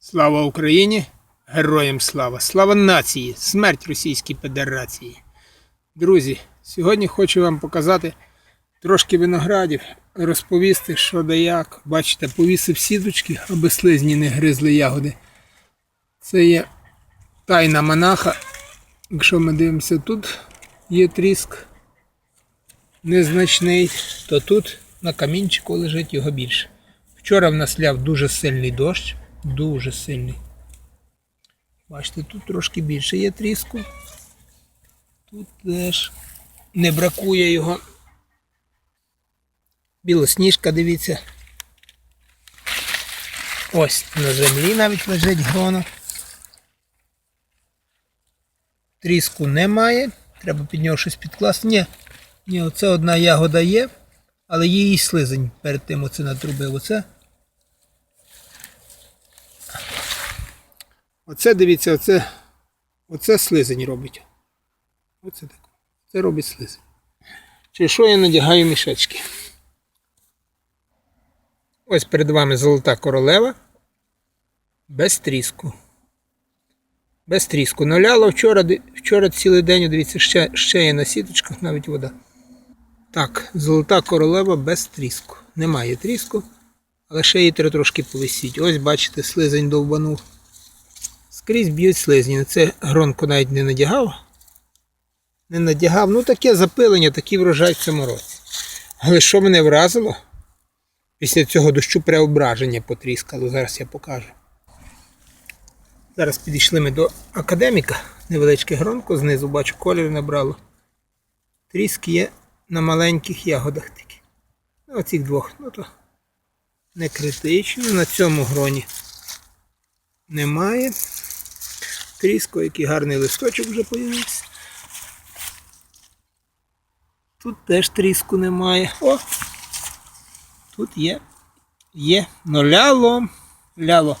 Слава Україні! Героям слава! Слава нації! Смерть Російській Федерації! Друзі, сьогодні хочу вам показати трошки виноградів, розповісти, що да як. Бачите, повісив сіточки, аби слизні не гризли ягоди. Це є тайна монаха. Якщо ми дивимося, тут є тріск незначний, то тут на камінчику лежить його більше. Вчора в нас ляв дуже сильний дощ, дуже сильний. Бачите, тут трошки більше є тріску. Тут теж не бракує його. Білосніжка, дивіться. Ось на землі навіть лежить гроно. Тріску немає. Треба під нього щось підкласти. Ні, ні, оце одна ягода є, але її слизень перед тим оце натрубив. Оце. Оце дивіться, оце, оце слизень робить. Оце так. Це робить слизень. Через що я надягаю мішечки? Ось перед вами золота королева. Без тріску. Без тріску. Наляло вчора, вчора цілий день, дивіться, ще, ще є на сіточках навіть вода. Так, золота королева без тріску. Немає тріску, але ще її трошки повисіть. Ось бачите, слизень довбанув. Скрізь б'ють слизні. Це гронку навіть не надягав. Не надягав. Ну таке запилення, такий врожай в цьому році. Але що мене вразило? Після цього дощу преображення потріскало. Зараз я покажу. Зараз підійшли ми до академіка. Невеличке гронко, знизу бачу, колір набрало. Тріск є на маленьких ягодах такі. На оцих двох. Ну то не критично. На цьому гроні немає. Тріско, який гарний листочок вже появився. Тут теж тріску немає. О! Тут є. Є. Ну ляло. Ляло.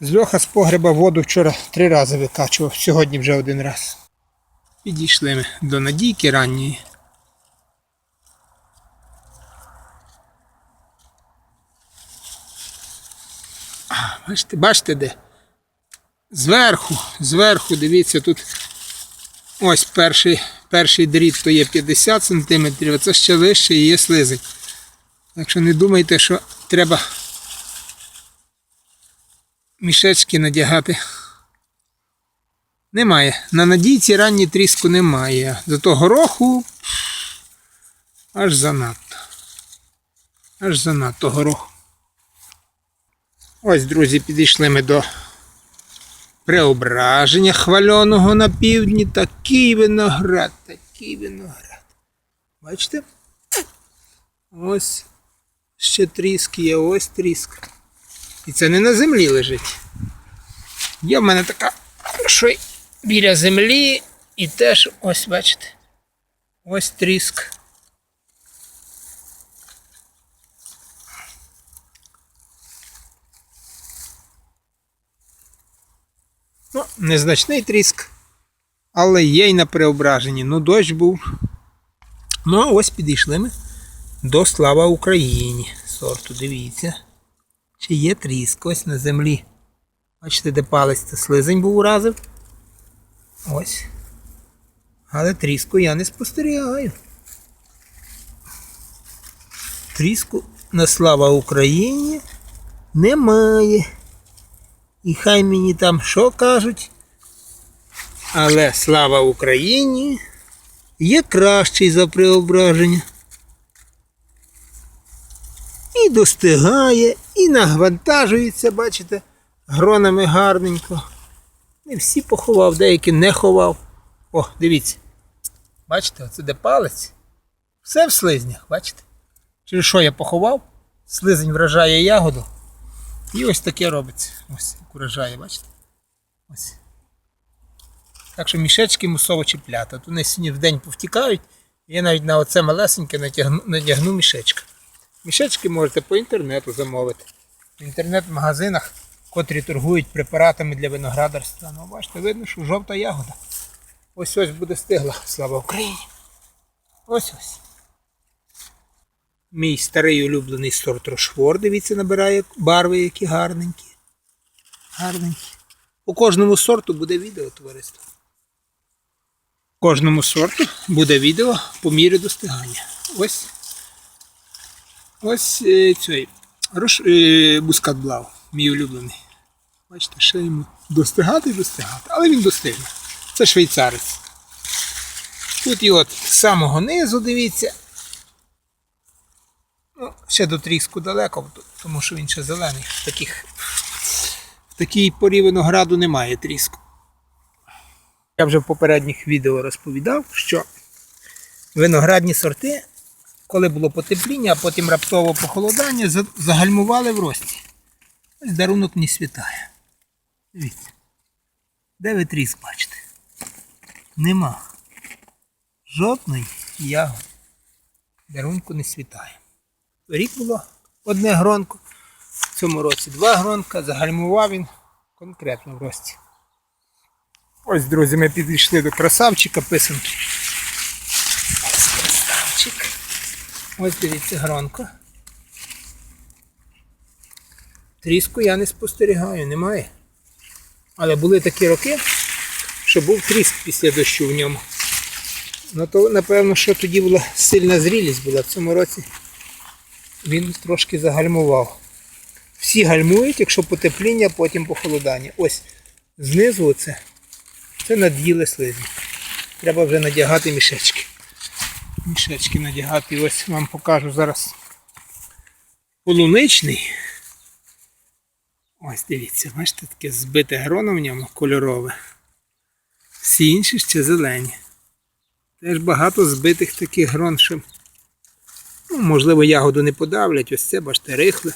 З льоха з погреба воду вчора три рази викачував, сьогодні вже один раз. Підійшли ми до надійки ранньої. Бачите, бачите де? Зверху, зверху, дивіться, тут ось перший, перший дріт то є 50 см, а це ще вище і є слизень. Так що не думайте, що треба мішечки надягати. Немає. На надійці ранній тріску немає. Зато гороху аж занадто. Аж занадто гороху. Ось, друзі, підійшли ми до преображення хвальоного на півдні. Такий виноград, такий виноград. Бачите? Ось ще тріск є, ось тріск. І це не на землі лежить. Є в мене така, що біля землі, і теж ось, бачите, ось тріск. Ну, незначний тріск, але є й на преображенні. Ну, дощ був. Ну, а ось підійшли ми до Слава Україні. Сорту, дивіться. Чи є тріск ось на землі. Бачите, де палець це слизень був уразив. Ось. Але тріску я не спостерігаю. Тріску на слава Україні немає. І хай мені там що кажуть. Але слава Україні є кращий за преображення. І достигає, і нагвантажується, бачите, гронами гарненько. Не всі поховав, деякі не ховав. О, дивіться. Бачите, оце де палець. Все в слизнях, бачите? Через що я поховав? Слизень вражає ягоду. І ось таке робиться. Ось як вражає, бачите? Ось. Так що мішечки мусово чіпляти. Тут вони сьогодні в день повтікають. Я навіть на оце малесеньке натягну, надягну мішечка. Мішечки можете по інтернету замовити. В інтернет-магазинах, котрі торгують препаратами для виноградарства. Ну, бачите, видно, що жовта ягода. Ось ось буде стигла. Слава Україні! Ось ось. Мій старий улюблений сорт Рошфор, дивіться, набирає барви, які гарненькі. Гарненький. У кожному сорту буде відео, товариство. У Кожному сорту буде відео по мірі достигання. Ось. Ось е, цей рош, е, бускат блау, мій улюблений. Бачите, ще йому достигати і достигати. Але він достигне. Це швейцарець. Тут і от з самого низу, дивіться. Ну, ще до тріску далеко, тому що він ще зелений. В, таких, в такій порі винограду немає тріску. Я вже в попередніх відео розповідав, що виноградні сорти, коли було потепління, а потім раптово похолодання, загальмували в рості. Дарунок не світає. Дивіться. Де ви тріск бачите? Нема. Жодної ягоди. Дарунку не світає. Рік було одне гронко, в цьому році два гронка, загальмував він конкретно в рості. Ось, друзі, ми підійшли до красавчика писанки. Ось красавчик. Ось дивіться гронко. Тріску я не спостерігаю, немає. Але були такі роки, що був тріск після дощу в ньому. Ну то напевно, що тоді була сильна зрілість була. В цьому році він трошки загальмував. Всі гальмують, якщо потепління, потім похолодання. Ось знизу оце, це над'їли слизні. Треба вже надягати мішечки. Мішечки надягати. Ось вам покажу зараз полуничний. Ось дивіться, бачите, таке збите гроно в ньому кольорове. Всі інші ще зелені. Теж багато збитих таких грон, що ну, можливо ягоду не подавлять. Ось це, бачите, рихле.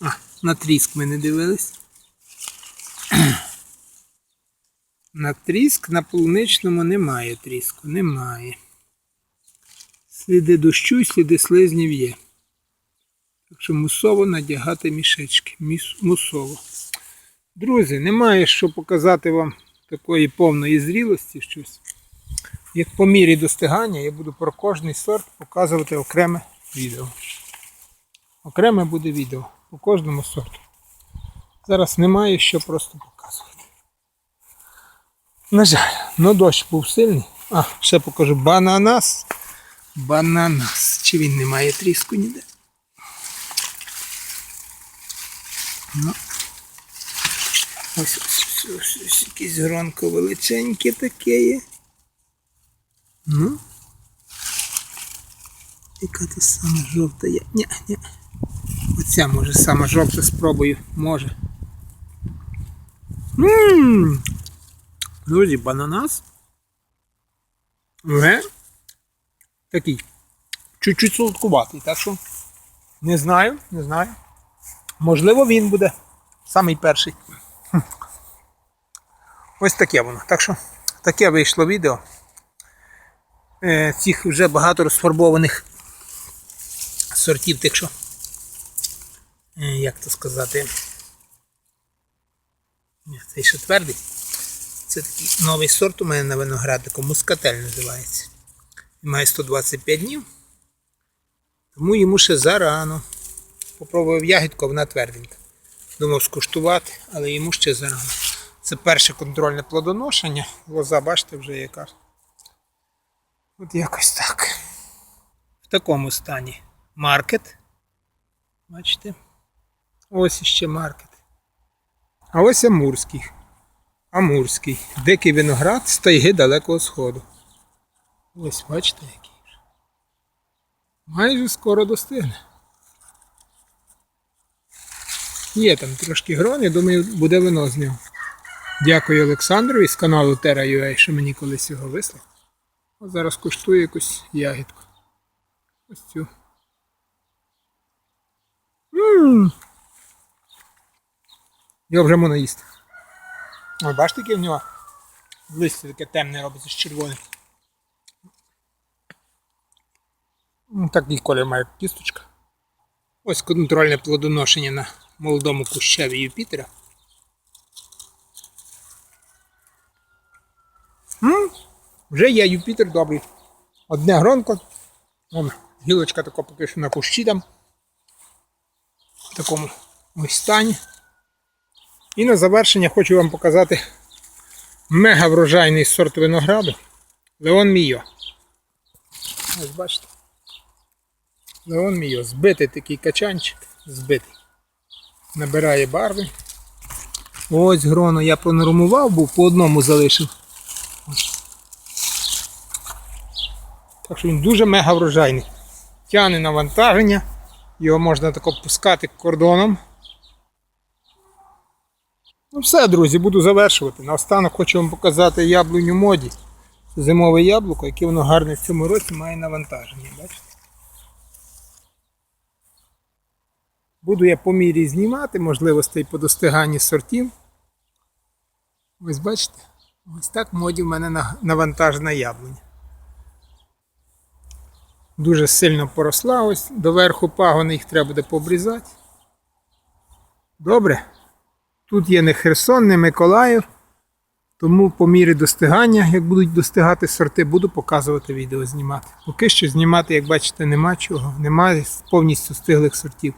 А, на тріск ми не дивились. На тріск на полуничному немає тріску, немає. Сліди дощу, сліди слизнів є. Так що мусово надягати мішечки. Міс- Мусово. Друзі, немає що показати вам такої повної зрілості щось. Як по мірі достигання я буду про кожний сорт показувати окреме відео. Окреме буде відео по кожному сорту. Зараз немає що просто показувати. На жаль, ну дощ був сильний. А, ще покажу бананас. Бананас. Чи він не має тріску ніде? Ну. Ось ось ось ось, якесь гронко величеньке таке є. Ну. Яка то сама жовта є. Ні, ні. Оця може сама жовта спробую. Може. Ммм. Друзі, бананас. Вже такий. Чуть-чуть солодкуватий, так що не знаю, не знаю. Можливо, він буде самий перший. Ось таке воно. Так що таке вийшло відео. Е, цих вже багато розфарбованих сортів, тих що. Е, як то сказати. Цей ще твердий. Це такий новий сорт у мене на винограднику, мускатель називається. Має 125 днів. Тому йому ще зарано. Попробував ягідку, вона тверденька. Думав скуштувати, але йому ще зарано. Це перше контрольне плодоношення. Лоза, бачите, вже яка. От якось так. В такому стані маркет. Бачите? Ось іще маркет. А ось Амурський. Амурський. Дикий виноград з тайги далекого сходу. Ось бачите який. Майже скоро достигне. Є там трошки грони, думаю, буде вино з нього. Дякую Олександрові з каналу Terra.ua, що мені колись його вислав. А зараз куштую якусь ягідку. Ось цю. Ммм. Його вже можна їсти. Ой, бачите, яке в нього листя таке темне робиться з червоним. М, Такий колір має кісточка. Ось контрольне плодоношення на молодому кущеві Юпітера. М? Вже є Юпітер добрий. Одне гронко. Вон, гілочка така поки що на кущі там. В такому ось стані. І на завершення хочу вам показати мега врожайний сорт винограду Леон Мійо. Ось бачите. Леон Мійо. Збитий такий качанчик. Збитий. Набирає барви. Ось гроно я пронормував, був по одному залишив. Так що він дуже мега врожайний. Тяне навантаження. Його можна тако пускати кордоном. Ну все, друзі, буду завершувати. Наостанок хочу вам показати яблуню моді. Це зимове яблуко, яке воно гарне в цьому році має навантаження. Бачите? Буду я по мірі знімати можливостей по достиганні сортів. Ось бачите, ось так моді в мене навантажена яблуня. Дуже сильно поросла ось, доверху пагони їх треба буде пообрізати. Добре. Тут є не Херсон, не Миколаїв. Тому по мірі достигання, як будуть достигати сорти, буду показувати відео знімати. Поки що знімати, як бачите, нема чого. Немає повністю стиглих сортів.